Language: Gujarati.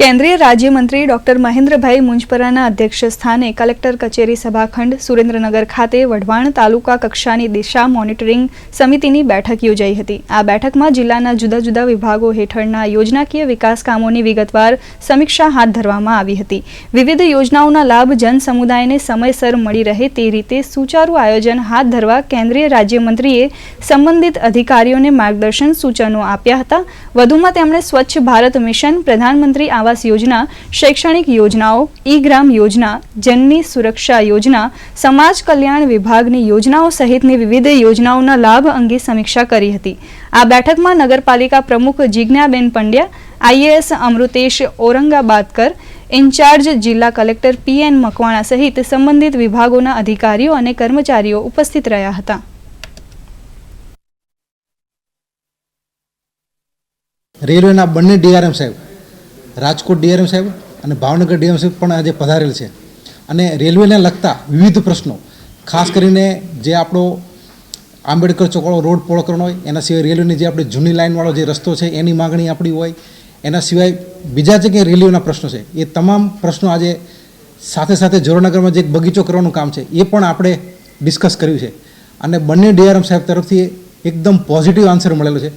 કેન્દ્રીય રાજ્યમંત્રી ડોક્ટર મહેન્દ્રભાઈ મુંજપરાના અધ્યક્ષ સ્થાને કલેક્ટર કચેરી સભાખંડ સુરેન્દ્રનગર ખાતે વઢવાણ તાલુકા કક્ષાની દિશા મોનિટરિંગ સમિતિની બેઠક યોજાઈ હતી. આ બેઠકમાં જિલ્લાના જુદા જુદા વિભાગો હેઠળના યોજનાકીય વિકાસ કામોની વિગતવાર સમીક્ષા હાથ ધરવામાં આવી હતી. વિવિધ યોજનાઓના લાભ જન સમુદાયને સમયસર મળી રહે તે રીતે સુચારુ આયોજન હાથ ધરવા કેન્દ્રીય રાજ્યમંત્રીએ સંબંધિત અધિકારીઓને માર્ગદર્શન સૂચનો આપ્યા હતા. વધુમાં તેમણે સ્વચ્છ ભારત મિશન પ્રધાનમંત્રી આવાસ યોજના, શૈક્ષણિક યોજનાઓ ઈ ગ્રામ યોજના, જનની સુરક્ષા યોજના, સમાજ કલ્યાણ વિભાગની યોજનાઓ સહિતની વિવિધ યોજનાઓના લાભ અંગે સમીક્ષા કરી હતી. આ બેઠકમાં નગરપાલિકા પ્રમુખ જિજ્ઞાબેન પંડ્યા, આઈએએસ અમૃતેશ ઔરંગાબાદકર, ઇન્ચાર્જ જિલ્લા કલેક્ટર પી એન મકવાણા સહિત સંબંધિત વિભાગોના અધિકારીઓ અને કર્મચારીઓ ઉપસ્થિત રહ્યા હતા. રેલવેના બંને ડીઆરએમ સાહેબ રાજકોટ ડીઆરએમ સાહેબ અને ભાવનગર ડીએમ સાહેબ પણ આજે પધારેલ છે. અને રેલવેને લગતા વિવિધ પ્રશ્નો, ખાસ કરીને જે આપણો આંબેડકર ચોકડો રોડ પહોળો કરવાનો હોય, એના સિવાય રેલવેની જે આપણે જૂની લાઇનવાળો જે રસ્તો છે, એની માગણી આપણી હોય, એના સિવાય બીજા જે કંઈ રેલવેના પ્રશ્નો છે, એ તમામ પ્રશ્નો આજે સાથે સાથે જોરનગરમાં જે બગીચો કરવાનું કામ છે, એ પણ આપણે ડિસ્કસ કર્યું છે. અને બંને ડીઆરએમ સાહેબ તરફથી એકદમ પોઝિટિવ આન્સર મળેલો છે.